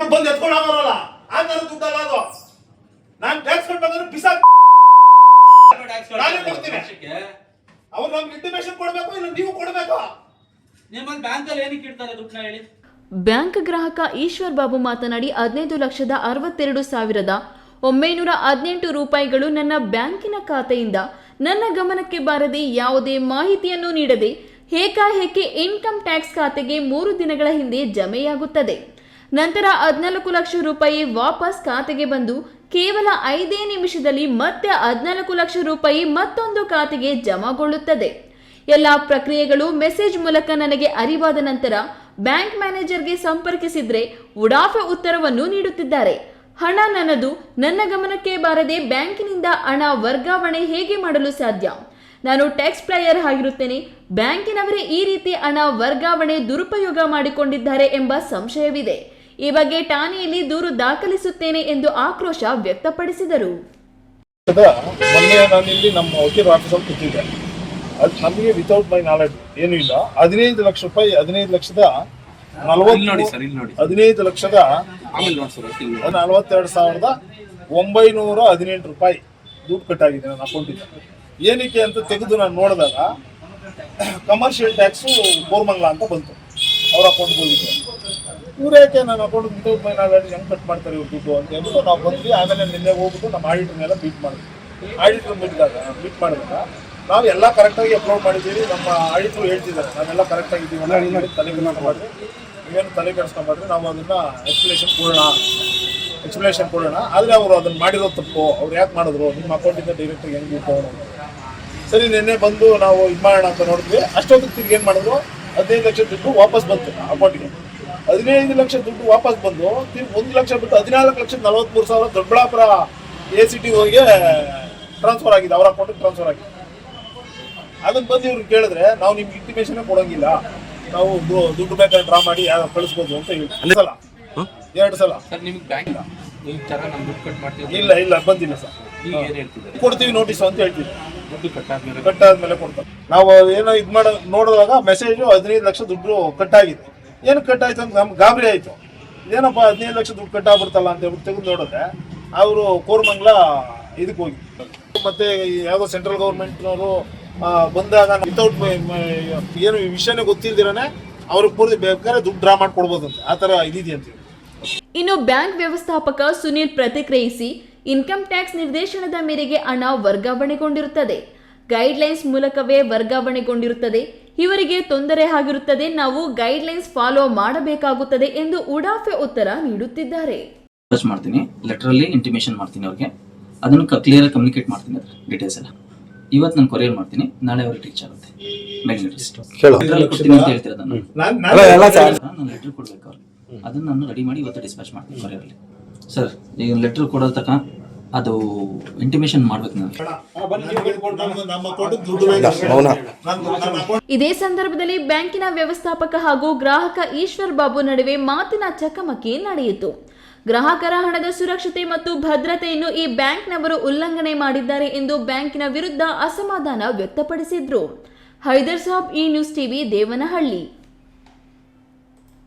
ಬಂದು ಎತ್ಕೊಂಡು ಹೋಗೋರಲ್ಲ. ಆ ತರ ದುಡ್ಡಲ್ಲ ಅದು ನಾನು ಟ್ಯಾಕ್ಸ್ ಕಟ್ಬೇಕಾದ್ರೆ ಬಿಸಾಕ್ ನಾನೇ ಕೊಡ್ತೀನಿ. ಅವ್ರು ನಮ್ಗೆ ಇಂಟಿಮೇಶನ್ ಕೊಡ್ಬೇಕು ಇಲ್ಲ ನೀವು ಕೊಡ್ಬೇಕು? ನಿಮ್ಮಲ್ಲಿ ಬ್ಯಾಂಕಲ್ಲಿ ಏನಕ್ಕೆ ಇಡ್ತಾರೆ ದುಡ್ಡನ್ನ ಹೇಳಿ? ಬ್ಯಾಂಕ್ ಗ್ರಾಹಕ ಈಶ್ವರ್ ಬಾಬು ಮಾತನಾಡಿ ಹದಿನೈದು ಲಕ್ಷದ ಅರವತ್ತೆರಡು ಸಾವಿರದ ಒಂಬೈನೂರ ಹದಿನೆಂಟು ರೂಪಾಯಿಗಳು ನನ್ನ ಬ್ಯಾಂಕಿನ ಖಾತೆಯಿಂದ. ನನ್ನ ಗಮನಕ್ಕೆ ಬಾರದೆ ಯಾವುದೇ ಮಾಹಿತಿಯನ್ನು ನೀಡದೆ ಏಕಾಏಕಿ ಇನ್ಕಮ್ ಟ್ಯಾಕ್ಸ್ ಖಾತೆಗೆ ಮೂರು ದಿನಗಳ ಹಿಂದೆ ಜಮೆಯಾಗುತ್ತದೆ. ನಂತರ ಹದಿನಾಲ್ಕು ಲಕ್ಷ ರೂಪಾಯಿ ವಾಪಸ್ ಖಾತೆಗೆ ಬಂದು ಕೇವಲ ಐದೇ ನಿಮಿಷದಲ್ಲಿ ಮತ್ತೆ ಹದಿನಾಲ್ಕು ಲಕ್ಷ ರೂಪಾಯಿ ಮತ್ತೊಂದು ಖಾತೆಗೆ ಜಮಾಗೊಳ್ಳುತ್ತದೆ. ಎಲ್ಲ ಪ್ರಕ್ರಿಯೆಗಳು ಮೆಸೇಜ್ ಮೂಲಕ ನನಗೆ ಅರಿವಾದ ನಂತರ ಬ್ಯಾಂಕ್ ಮ್ಯಾನೇಜರ್ಗೆ ಸಂಪರ್ಕಿಸಿದ್ರೆ ಉಡಾಫೆ ಉತ್ತರವನ್ನು ನೀಡುತ್ತಿದ್ದಾರೆ. ಹಣ ನನ್ನದು, ನನ್ನ ಗಮನಕ್ಕೆ ಬಾರದೆ ಬ್ಯಾಂಕಿನಿಂದ ಹಣ ವರ್ಗಾವಣೆ ಹೇಗೆ ಮಾಡಲು ಸಾಧ್ಯ? ನಾನು ಟ್ಯಾಕ್ಸ್ ಪ್ಲೇಯರ್ ಆಗಿರುತ್ತೇನೆ, ಬ್ಯಾಂಕಿನವರೇ ಈ ರೀತಿ ಹಣ ವರ್ಗಾವಣೆ ದುರುಪಯೋಗ ಮಾಡಿಕೊಂಡಿದ್ದಾರೆ ಎಂಬ ಸಂಶಯವಿದೆ. ಈ ಬಗ್ಗೆ ಠಾಣೆಯಲ್ಲಿ ದೂರು ದಾಖಲಿಸುತ್ತೇನೆ ಎಂದು ಆಕ್ರೋಶ ವ್ಯಕ್ತಪಡಿಸಿದರು. ಅದ ಮೊನ್ನೆ ನಾನು ಇಲ್ಲಿ ನಮ್ಮ ವಕೀಲ ಆಫೀಸಲ್ಲಿ ಕೂತಿದ್ದೆ. ಅದು ನಮಗೆ ವಿತೌಟ್ ಮೈ ನಾಲೆಡ್ಜ್ ಏನು ಇಲ್ಲ. ಹದಿನೈದು ಲಕ್ಷ ರೂಪಾಯಿ ಹದಿನೈದು ಲಕ್ಷದ ಇಲ್ಲಿ ನೋಡಿ ಸರ್ ನಲವತ್ತು ಇಲ್ಲಿ ನೋಡಿ. ಹದಿನೈದು ಲಕ್ಷದ ಆಮೇಲೆ ನೋಡಿ ಸರ್ ಇಲ್ಲಿ ನೋಡಿ. ನಲವತ್ತೆರಡು ಸಾವಿರದ ಒಂಬೈನೂರ ಹದಿನೆಂಟು ರೂಪಾಯಿ ದುಡ್ಡು ಕಟ್ಟಾಗಿದೆ ನನ್ನ ಅಕೌಂಟಿಂದ ಏನಕ್ಕೆ ಅಂತ ತೆಗೆದು ನಾನು ನೋಡಿದಾಗ ಕಮರ್ಷಿಯಲ್ ಟ್ಯಾಕ್ಸು ಕೋರ್ಮಂಗ್ಲ ಅಂತ ಬಂತು. ಅವ್ರ ಅಕೌಂಟ್ಗೆ ಹೋಗಿದ್ದು. ಇವ್ರು ನಾನು ನನ್ನ ಅಕೌಂಟ್ ವಿತೌಟ್ ಮೈ ನಾಲೆಡ್ಜ್ ಹೆಂಗೆ ಕಟ್ ಮಾಡ್ತಾರೆ ಇವ್ರು ದುಡ್ಡು ಅಂತ ಹೇಳ್ಬಿಟ್ಟು ನಾವು ಬಂದ್ವಿ ಆಮೇಲೆ ನಿನ್ನೆ ಹೋಗ್ಬಿಟ್ಟು ನಮ್ಮ ಆಡಿಟರ್ನೆಲ್ಲ ಮೀಟ್ ಮಾಡಿದ್ವಿ. ಆಡಿಟ್ರ್ ಮೀಟ್ದಾಗ ಮೀಟ್ ಮಾಡಿದಾಗ ನಾವು ಎಲ್ಲ ಕರೆಕ್ಟಾಗಿ ಅಪ್ಲೋಡ್ ಮಾಡಿದ್ದೀವಿ ನಮ್ಮ ಆಡಿಟ್ರು ಹೇಳ್ತಿದ್ದಾರೆ ನಾವೆಲ್ಲ ಕರೆಕ್ಟಾಗಿ ನೀವೇನು ತಲೆ ಮಾಡಿದ್ವಿ ಏನು ತಲೆ ಕೆಡಿಸ್ಕೊಂಬಾರ್ದು ನಾವು ಅದನ್ನ ಎಕ್ಸ್ಪ್ಲೇಷನ್ ಕೊಡೋಣ ಎಕ್ಸ್ಪ್ಲೇಷನ್ ಕೊಡೋಣ. ಆದರೆ ಅವರು ಅದನ್ನ ಮಾಡಿರೋ ತಪ್ಪು ಅವ್ರು ಯಾಕೆ ಮಾಡಿದ್ರು? ನಿಮ್ಮ ಅಕೌಂಟಿಂದ ಡೈರೆಕ್ಟಾಗಿ ಹೆಂಗೆ ಇಟ್ಕೊಂಡು ಸರಿ ನಿನ್ನೆ ಬಂದು ನಾವು ಇದು ಮಾಡೋಣ ಅಂತ ನೋಡಿದ್ವಿ. ಅಷ್ಟೊತ್ತಿಗೆ ತಿರ್ಗಿ ಏನು ಮಾಡಿದ್ರು? ಹದಿನೈದು ಲಕ್ಷ ದುಡ್ಡು ವಾಪಸ್ ಬಂತು ಅಕೌಂಟಿಗೆ ಹದಿನೈದು ಲಕ್ಷ ದುಡ್ಡು ವಾಪಸ್ ಬಂದು ತಿರ್ಗಿ ಒಂದು ಲಕ್ಷ ಬಿಟ್ಟು ಹದಿನಾಲ್ಕು ಲಕ್ಷದ ನಲವತ್ಮೂರು ಸಾವಿರ ದೊಡ್ಡಬಳ್ಳಾಪುರ ಎ ಸಿ ಟಿ ಹೋಗಿ ಟ್ರಾನ್ಸ್ಫರ್ ಆಗಿದೆ ಅವರ ಅಕೌಂಟಿಗೆ ಟ್ರಾನ್ಸ್ಫರ್ ಆಗಿದೆ. ಅದನ್ನ ಬಂದು ಇವ್ರು ಕೇಳಿದ್ರೆ ನಾವು ನಿಮ್ಗೆ ಇಂಟಿಮೇಷನ್ ಕೊಡೋಂಗಿಲ್ಲ. ನಾವು ದುಡ್ಡು ಬೇಕಾದ್ರೆ ಡ್ರಾ ಮಾಡಿ ಯಾರು ಕಳಿಸ್ಬೋದು ಅಂತ ಹೇಳಿ. ಎರಡು ಸಲ. ಎರಡು ಸಲ. ಸರ್ ನಿಮಗೆ ಬ್ಯಾಂಕ್ ಈ ತರ ನಮ್ ದುಡ್ಡು ಕಟ್ ಮಾಡ್ತೀವಿ. ಇಲ್ಲ ಇಲ್ಲ ಬಂದಿಲ್ಲ ಸರ್. ಈಗ ಏನ್ ಹೇಳ್ತಿದ್ದಾರೆ? ಕೊಡ್ತೀವಿ ನೋಟಿಸ್ ಅಂತ ಹೇಳ್ತೀವಿ ಕಟ್ಟಾದ್ಮೇಲೆ ಕೊಡ್ತಾರೆ. ನಾವು ಏನೋ ಇದು ಮಾಡ ನೋಡಿದಾಗ ಮೆಸೇಜು ಹದಿನೈದು ಲಕ್ಷ ದುಡ್ಡು ಕಟ್ಟಾಗಿದೆ ಏನು ಕಟ್ಟಾಯ್ತು ಅಂತ ನಮ್ಗೆ ಗಾಬರಿ ಆಯ್ತು. ಏನಪ್ಪ ಹದಿನೈದು ಲಕ್ಷ ದುಡ್ಡು ಕಟ್ಟಾಗ್ಬಿಡ್ತಲ್ಲ ಅಂತ ಹೇಳ್ಬಿಟ್ಟು ತೆಗೆದು ನೋಡಿದ್ರೆ ಅವರು ಕೋರ್ಮಂಗ್ಲ ಇದಕ್ಕೆ ಹೋಗಿ ಮತ್ತೆ ಯಾವುದೋ ಸೆಂಟ್ರಲ್ ಗೌರ್ಮೆಂಟ್ನವರು ಬಂದಾಗ ವಿತೌಟ್ ಏನು ವಿಷಯನೇ ಗೊತ್ತಿಲ್ದಿರನೇ ಅವ್ರಿಗೆ ಪೂರ್ತಿ ಬೇಕಾದ್ರೆ ದುಡ್ಡು ಡ್ರಾ ಮಾಡಿ ಕೊಡ್ಬೋದಂತೆ ಆ ಥರ ಇದಿದೆಯಂತೆ ಇನ್ನು ಬ್ಯಾಂಕ್ ವ್ಯವಸ್ಥಾಪಕ ಸುನೀಲ್ ಪ್ರತಿಕ್ರಿಯಿಸಿ ಇನ್ಕಮ್ ಟ್ಯಾಕ್ಸ್ ನಿರ್ದೇಶನದ ಮೇರೆಗೆ ಹಣ ವರ್ಗಾವಣೆಗೊಂಡಿರುತ್ತದೆ. ಗೈಡ್ಲೈನ್ಸ್ ಮೂಲಕವೇ ವರ್ಗಾವಣೆಗೊಂಡಿರುತ್ತದೆ. ಇವರಿಗೆ ತೊಂದರೆ ಆಗಿರುತ್ತದೆ ನಾವು ಗೈಡ್ಲೈನ್ಸ್ ಫಾಲೋ ಮಾಡಬೇಕಾಗುತ್ತದೆ ಎಂದು ಉಡಾಫೆ ಉತ್ತರ ನೀಡುತ್ತಿದ್ದಾರೆ. ಮಾಡ್ತೀನಿ ಲೆಟ್ರಲ್ಲಿ ಇಂಟಿಮೇಷನ್ ಮಾಡ್ತೀನಿ ಅವ್ರಿಗೆ. ಅದನ್ನು ಕ್ಲಿಯರ್ ಆಗಿ ಕಮ್ಯುನಿಕೇಟ್ ಮಾಡ್ತೀನಿ ಅದ್ರ ಡೀಟೇಲ್ಸ್ ಎಲ್ಲ. ಇವತ್ತು ನಾನು ಕೊರಿಯರ್ ಮಾಡ್ತೀನಿ ನಾಳೆ ಅವ್ರಿಗೆ ರೀಚ್ ಆಗುತ್ತೆ. ಮೇಲ್ ಕೊಡ್ತೀನಿ ಅಂತ ಹೇಳ್ತೀರ ನಾನು ನಾನು ನಾನು ಲೆಟರ್ ಕೊಡ್ಬೇಕು ಅವ್ರಿಗೆ. ಅದನ್ನ ನಾನು ರೆಡಿ ಮಾಡಿ ಇವತ್ತು ಡಿಸ್ಪ್ಯಾಚ್ ಮಾಡ್ತೀನಿ ಕೊರಿಯರಲ್ಲಿ ಸರ್ ಈಗ ಲೆಟರ್ ಕೊಡೋ ತನಕ ಅದು ಇಂಟಿಮೇಷನ್ ಮಾಡಬೇಕು ಇದೇ ಸಂದರ್ಭದಲ್ಲಿ ಬ್ಯಾಂಕಿನ ವ್ಯವಸ್ಥಾಪಕ ಹಾಗೂ ಗ್ರಾಹಕ ಈಶ್ವರ್ ಬಾಬು ನಡುವೆ ಮಾತಿನ ಚಕಮಕಿ ನಡೆಯಿತು. ಗ್ರಾಹಕರ ಹಣದ ಸುರಕ್ಷತೆ ಮತ್ತು ಭದ್ರತೆಯನ್ನು ಈ ಬ್ಯಾಂಕ್ನವರು ಉಲ್ಲಂಘನೆ ಮಾಡಿದ್ದಾರೆ ಎಂದು ಬ್ಯಾಂಕಿನ ವಿರುದ್ಧ ಅಸಮಾಧಾನ ವ್ಯಕ್ತಪಡಿಸಿದ್ರು. ಹೈದರ್ ಸಾಬ್ ಈ ನ್ಯೂಸ್ ಟಿವಿ ದೇವನಹಳ್ಳಿ.